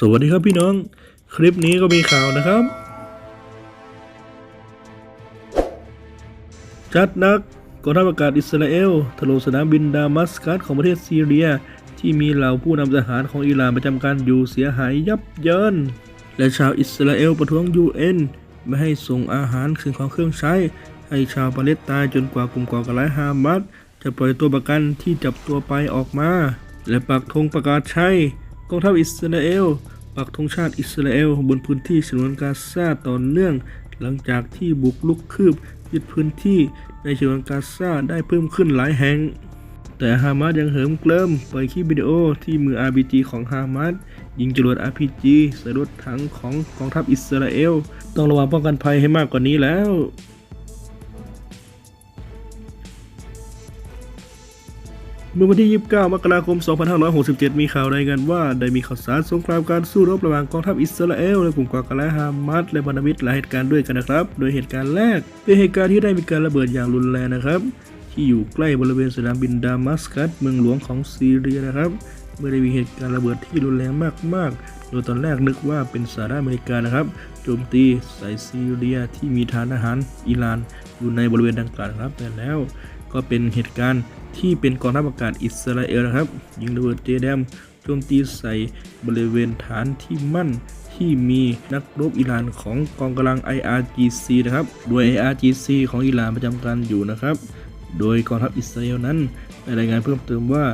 สวัสดีครับพี่น้อง คลิปนี้ก็มีข่าวนะครับ จัดนักกองทัพอากาศอิสราเอลถล่มสนามบินดามัสกัสของประเทศซีเรีย ที่มีเหล่าผู้นำทหารของอิหร่านประจำการอยู่เสียหายยับเยิน และชาวอิสราเอลประท้วงยูเอ็นไม่ให้ส่งอาหารสิ่งของเครื่องใช้ ให้ชาวปาเลสไตน์จนกว่ากลุ่มก่อการร้ายฮามาสจะปล่อยตัวประกันที่จับตัวไปออกมา และปักธงประกาศใช้ กองทัพอิสราเอลปักธงชาติอิสราเอลบนพื้นที่ฉนวนกาซาต่อเนื่อง หลังจากที่บุกลุกคืบยึดพื้นที่ในฉนวนกาซาได้เพิ่มขึ้นหลายแห่ง แต่ฮามาสยังเหิมเกลิมปล่อยคลิปวิดีโอที่มือ RPG ของฮามาสยิงจรวด RPG ใส่รถถังของกองทัพอิสราเอล ต้องระวังป้องกันภัยให้มากกว่านี้แล้ว เมื่อวันที่ 29 มกราคม 2567 มีข่าวรายงานว่า ได้มีข่าวสารสงครามการสู้รบระหว่างกองทัพอิสราเอลและกลุ่มก่อการร้ายฮามาสและพันธมิตรหลายเหตุการณ์ด้วยกันนะครับ โดยเหตุการณ์แรก เป็นเหตุการณ์ที่ได้มีการระเบิดอย่างรุนแรงนะครับ ที่อยู่ใกล้บริเวณสนามบินดามัสกัสเมืองหลวงของซีเรียนะครับ เมื่อได้มีเหตุการณ์ระเบิดที่รุนแรงมากๆ โดยตอนแรกนึกว่าเป็นสหรัฐอเมริกานะครับโจมตีใส่ซีเรียที่มีฐานทหารอิหร่านอยู่ในบริเวณดังกล่าวครับแต่แล้ว ก็เป็นเหตุการณ์ที่เป็นกองทัพอากาศอิสราเอลนะครับ ยิงระเบิดเจแดมโจมตีใส่บริเวณฐานที่มั่นที่มีนักรบอิหร่านของกองกำลัง IRGC นะครับโดย IRGC ของอิหร่านประจำการอยู่นะครับ โดยกองทัพอิสราเอลนั้นรายงานเพิ่มเติมว่า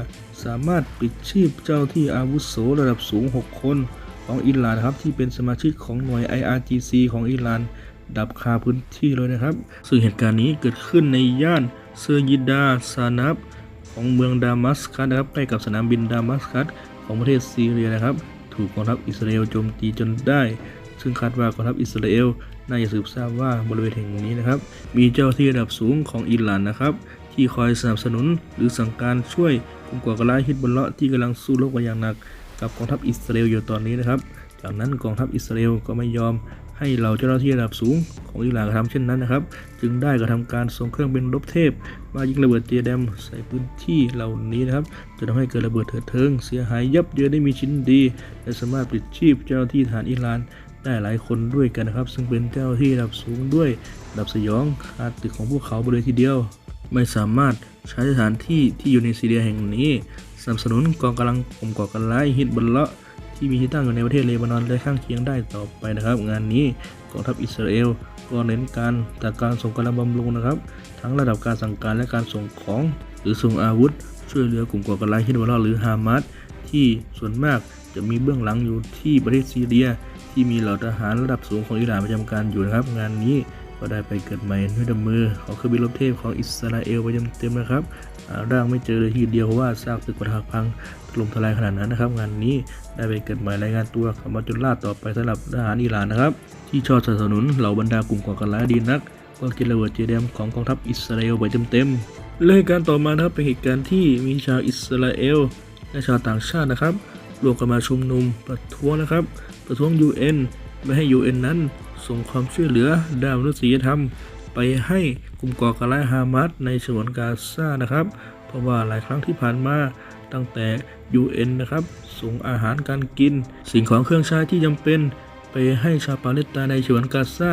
สามารถปิดชีพเจ้าที่อาวุโสระดับสูง 6 คนของอิหร่านนะครับที่เป็นสมาชิกของหน่วย IRGC ของอิหร่านดับคาพื้นที่เลยนะครับ ซึ่งเหตุการณ์นี้เกิดขึ้นในย่าน เซอร์ยิดาซานับของเมืองดามัสกัสนะครับใกล้กับสนามบินดามัสกัสของประเทศซีเรียนะครับ ถูกกองทัพอิสราเอลโจมตีจนได้ ซึ่งคาดว่ากองทัพอิสราเอลน่าจะสืบทราบว่าบริเวณแห่งนี้นะครับ มีเจ้าที่ระดับสูงของอิหร่านนะครับ ที่คอยสนับสนุนหรือสั่งการช่วยกลุ่มก่อการร้ายฮิตบอลเลาะที่กำลังสู้รบกันอย่างหนัก กับกองทัพอิสราเอลอยู่ตอนนี้นะครับ จากนั้นกองทัพอิสราเอลก็ไม่ยอม ให้เหล่าเจ้าหน้าที่ระดับสูงของอิหร่านกระทำเช่นนั้นนะครับ จึงได้กระทำการส่งเครื่องบินรบเทพ มายิงระเบิดเจแดมใส่พื้นที่เหล่านี้นะครับจนทำให้เกิดระเบิดเถิดเทิงเสียหายยับเยินได้มีชิ้นดี และสามารถปลิดชีพเจ้าหน้าที่ทหารอิหร่านได้หลายคนด้วยกันนะครับ ซึ่งเป็นเจ้าที่ระดับสูงด้วยระดับสยองคาตึกของพวกเขาไปเลยทีเดียว ไม่สามารถใช้สถานที่ที่อยู่ในซีเรียแห่งนี้สนับสนุนกองกำลังกลุ่มก่อการร้ายฮิตบอลเลาะ ที่มีที่ตั้งอยู่ในประเทศเลบานอนและข้างเคียงได้ต่อไปนะครับ งานนี้กองทัพอิสราเอลก็เน้นการจัดการส่งกำลังบำรุงนะครับ ทั้งระดับการสั่งการและการส่งของ หรือส่งอาวุธ ช่วยเหลือกลุ่มก่อการร้ายฮิตบอลเลาะห์หรือฮามาสที่ส่วนมากจะมีเบื้องหลังอยู่ที่ประเทศซีเรีย ที่มีเหล่าทหารระดับสูงของอิหร่านประจำการอยู่นะครับ งานนี้ ก็ได้ไปเกิดใหม่ด้วยดมือของเครื่องบินรบเทพของอิสราเอลไปเต็มๆนะครับร่างไม่เจอเลยทีเดียวเพราะว่าซากตึกปะทะพังถล่มทลายขนาดนั้นนะครับ งานนี้ได้ไปเกิดใหม่รายงานตัวกับมาจนล่าต่อไปสำหรับทหารอิหร่านนะครับ ที่ชอบสนับสนุนเหล่าบรรดากลุ่มก่อการร้ายดีนักก็กินระเบิดเจแดมของกองทัพอิสราเอลไปเต็มๆและเหตุการณ์ต่อมานะครับเป็นเหตุการณ์ที่มีชาวอิสราเอลและชาวต่างชาตินะครับรวมกันมาชุมนุมประท้วงนะครับ ประท้วง UN ไม่ให้ UN นั้น ส่งความช่วยเหลือด้านมนุษยธรรม ไปให้กลุ่มก่อการร้ายฮามาสในฉนวนกาซานะครับ เพราะว่าหลายครั้งที่ผ่านมาตั้งแต่ UN นะครับส่งอาหารการกิน สิ่งของเครื่องใช้ที่จำเป็น ไปให้ชาวปาเลสไตน์ในฉนวนกาซา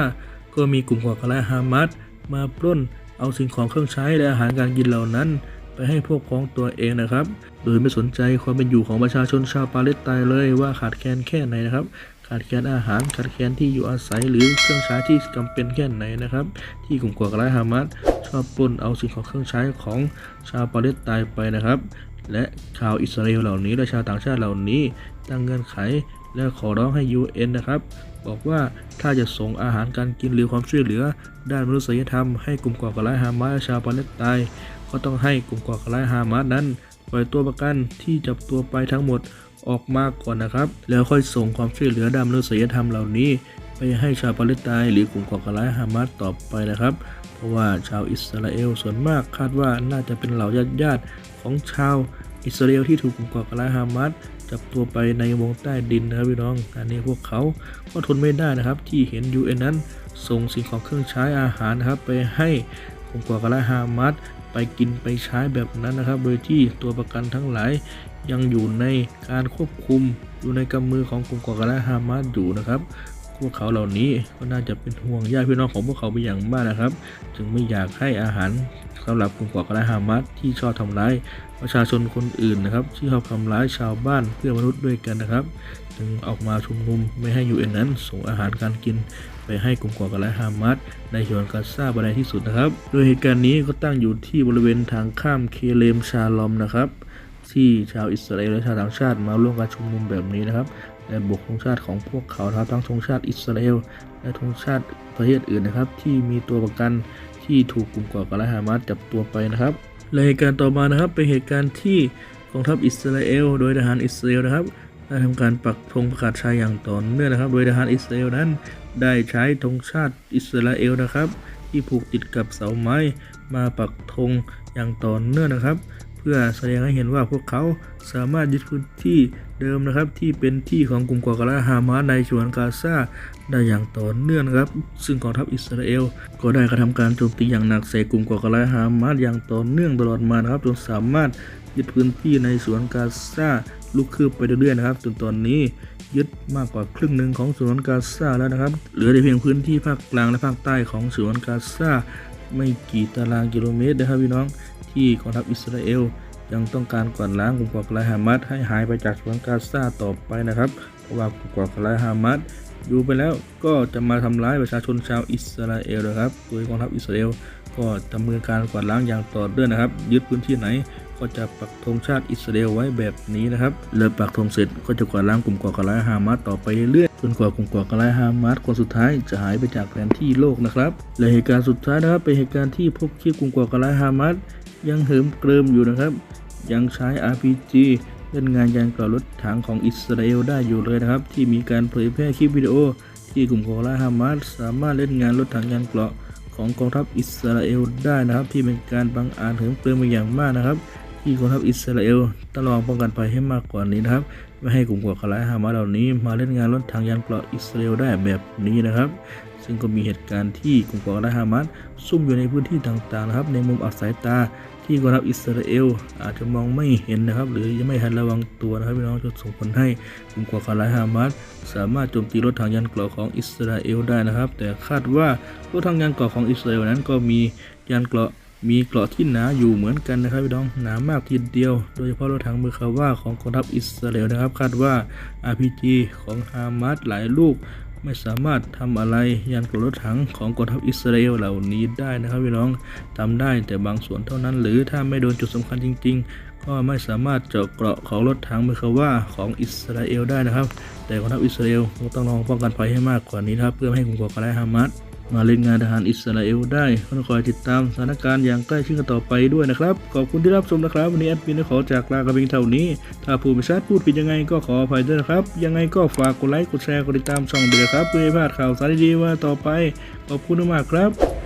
ก็มีกลุ่มก่อการร้ายฮามาสมาปล้นเอาสิ่งของเครื่องใช้และอาหารการกินเหล่านั้นไปให้พวกพ้องตัวเองนะครับ โดยไม่สนใจความเป็นอยู่ของประชาชนชาวปาเลสไตน์เลยว่าขาดแคลนแค่ไหนนะครับ ขาดแคลนอาหารขาดแคลนที่อยู่อาศัยหรือเครื่องใช้ที่จำเป็นแค่ไหนนะครับ ที่กลุ่มก่อการร้ายฮามาสชอบปล้นเอาสิ่งของเครื่องใช้ของชาวปาเลสไตน์ไปนะครับ และชาวอิสราเอลเหล่านี้และชาวต่างชาติเหล่านี้ตั้งเงื่อนไขและขอร้องให้ UN นะครับบอกว่าถ้าจะส่งอาหารการกินหรือความช่วยเหลือ ด้านมนุษยธรรมให้กลุ่มก่อการร้ายฮามาสและชาวปาเลสไตน์ก็ต้องให้กลุ่มก่อการร้ายฮามาสนั้นปล่อยตัวประกันที่จับตัวไปทั้งหมด ออกมาก่อนนะครับ แล้วค่อยส่งความช่วยเหลือด้านมนุษยธรรมเหล่านี้ ไปให้ชาวปาเลสไตน์หรือกลุ่มก่อการร้ายฮามาสต่อไปนะครับ เพราะว่าชาวอิสราเอลส่วนมากคาดว่าน่าจะเป็นเหล่าญาติญาติของชาวอิสราเอลที่ถูกกลุ่มก่อการร้ายฮามาสจับตัวไปในวงใต้ดินนะครับพี่น้องอันนี้พวกเขาก็ทนไม่ได้นะครับ ที่เห็นยูเอ็นนั้นส่งสิ่งของเครื่องใช้อาหารนะครับไปให้กลุ่มก่อการร้ายฮามาสไปกินไปใช้แบบนั้นนะครับ โดยที่ตัวประกันทั้งหลาย ยังอยู่ในการควบคุมอยู่ในกำมือของกลุ่มก่อการร้ายฮามาสอยู่นะครับพวกเขาเหล่านี้ก็น่าจะเป็นห่วงญาติพี่น้องของพวกเขาเป็นอย่างมากนะครับ จึงไม่อยากให้อาหารสำหรับกลุ่มก่อการร้ายฮามาสที่ชอบทำร้ายประชาชนคนอื่นนะครับ ที่ชอบทำร้ายชาวบ้านเพื่อนมนุษย์ด้วยกันนะครับ จึงออกมาชุมนุมไม่ให้ยูเอ็นนั้นส่งอาหารการกิน ไปให้กลุ่มก่อการร้ายฮามาสในฉนวนกาซาบันไดที่สุดนะครับ โดยเหตุการณ์นี้ก็ตั้งอยู่ที่บริเวณทางข้ามเคเลมชาลอมนะครับ ที่ชาวอิสราเอลและชาวต่างชาติมาร่วมการชุมนุมแบบนี้นะครับและบกธงชาติของพวกเขาครับทั้งธงชาติอิสราเอลและธงชาติประเทศอื่นนะครับ ที่มีตัวประกันที่ถูกกลุ่มก่อการร้ายฮามาสจับตัวไปนะครับและเหตุการณ์ต่อมานะครับเป็นเหตุการณ์ที่กองทัพอิสราเอลโดยทหารอิสราเอลนะครับได้ทำการปักธงประกาศชัยอย่างต่อเนื่องนะครับ โดยทหารอิสราเอลนั้น ได้ใช้ธงชาติอิสราเอลนะครับ ที่ผูกติดกับเสาไม้มาปักธงอย่างต่อเนื่องนะครับ เพื่อแสดงให้เห็นว่าพวกเขาสามารถยึดพื้นที่เดิมนะครับ ที่เป็นที่ของกลุ่มก่อการร้ายฮามาสในฉนวนกาซาได้อย่างต่อเนื่องครับ ซึ่งกองทัพอิสราเอล ก็ได้กระทำการโจมตีอย่างหนักใส่กลุ่มก่อการร้ายฮามาสอย่างต่อเนื่องตลอดมานะครับจนสามารถยึดพื้นที่ในสวนกาซาลุกคืบไปเรื่อยๆนะครับจนตอนนี้ยึดมากกว่าครึ่งหนึ่งของสวนกาซาแล้วนะครับ เหลือแต่เพียงพื้นที่ภาคกลางและภาคใต้ของสวนกาซาไม่กี่ตารางกิโลเมตรนะครับพี่น้อง ที่กองทัพอิสราเอลยังต้องการกวาดล้างกลุ่มก่อการร้ายฮามาสให้หายไปจากสวนกาซาต่อไปนะครับเพราะว่ากลุ่มก่อการร้ายฮามาสอยู่ไปแล้วก็จะมาทำร้ายประชาชนชาวอิสราเอลนะครับ โดยกองทัพอิสราเอลก็ดำเนินการกวาดล้างอย่างต่อเนื่องนะครับ ยึดพื้นที่ไหนก็จะปักธงชาติอิสราเอลไว้แบบนี้นะครับเลิปักธงเสร็จก็จะกวาดล้างกลุ่มก่อการร้ายฮามาสต่อไปเรื่อยๆจนกว่ากลุ่มก่อการร้ายฮามาสคนสุดท้ายจะหายไปจากแผนที่โลกนะครับ และเหตุการณ์สุดท้ายนะครับเป็นเหตุการณ์ที่พบที่กลุ่มก่อการร้ายฮามาส ยังเหิมเกริมอยู่นะครับ ยังใช้ RPG เล่นงานยานกล่ารถถังของอิสราเอลได้อยู่เลยนะครับ ที่มีการเผยแพร่คลิปวิดีโอ ที่กลุ่มก่อการร้ายฮามาสสามารถเล่นงานรถถังยานเกราะของกองทัพอิสราเอลได้นะครับ ที่เป็นการบังอาจเหิมเกริมเป็นอย่างมากนะครับ ที่กองทัพอิสราเอลต้องระวังป้องกันภัยให้มากกว่านี้นะครับ ไม่ให้กลุ่มก่อการร้ายฮามาสเหล่านี้มาเล่นงานรถถังยานเกราะอิสราเอลได้แบบนี้นะครับ ซึ่งก็มีเหตุการณ์ที่กลุ่มกอการร้าฮามาสซุ่มอยู่ในพื้นที่ต่างๆนะครับ ในมุมอับสายตาที่กองทัพอิสราเอล อาจจะมองไม่เห็นนะครับ หรือยังไม่ทันระวังตัวนะครับพี่น้องจนส่งผลให้กลุ่มก่อการร้ายฮามาสสามารถโจมตีรถถังยานเกราะของอิสราเอลได้นะครับ แต่คาดว่ารถถังยานเกราะของอิสราเอลนั้นก็มียานเกราะมีเกราะที่หนาอยู่เหมือนกันนะครับพี่น้องหนามากทีเดียว โดยเฉพาะรถถังมือคาว่าของกองทัพอิสราเอลนะครับ คาดว่า RPG ของฮามาสหลายลูก ไม่สามารถทำอะไรยานกรถถังของกองทัพอิสราเอลเหล่านี้ได้นะครับพี่น้องทำได้แต่บางส่วนเท่านั้น หรือถ้าไม่โดนจุดสำคัญจริง ๆ ก็ไม่สามารถเจาะเกราะของรถถังมือคาว่าของอิสราเอลได้นะครับ แต่กองทัพอิสราเอลต้องลองป้องกันภัยให้มากกว่านี้นะครับเพื่อไม่ให้กลุ่มก่อการร้ายฮามาส มาเล่นงานทหารอิสราเอลได้ก็ต้องคอยติดตามสถานการณ์อย่างใกล้ชิดกันต่อไปด้วยนะครับ ขอบคุณที่รับชมนะครับ วันนี้แอดมินขอจากลากระเพียงเท่านี้ ถ้าพูดไม่ชัดพูดผิดยังไงก็ขออภัยด้วยนะครับ ยังไงก็ฝากกดไลค์ กดแชร์ กดติดตามช่องด้วยนะครับเพื่อไม่พลาดข่าวสารดีๆว่าต่อไป ขอบคุณมากครับ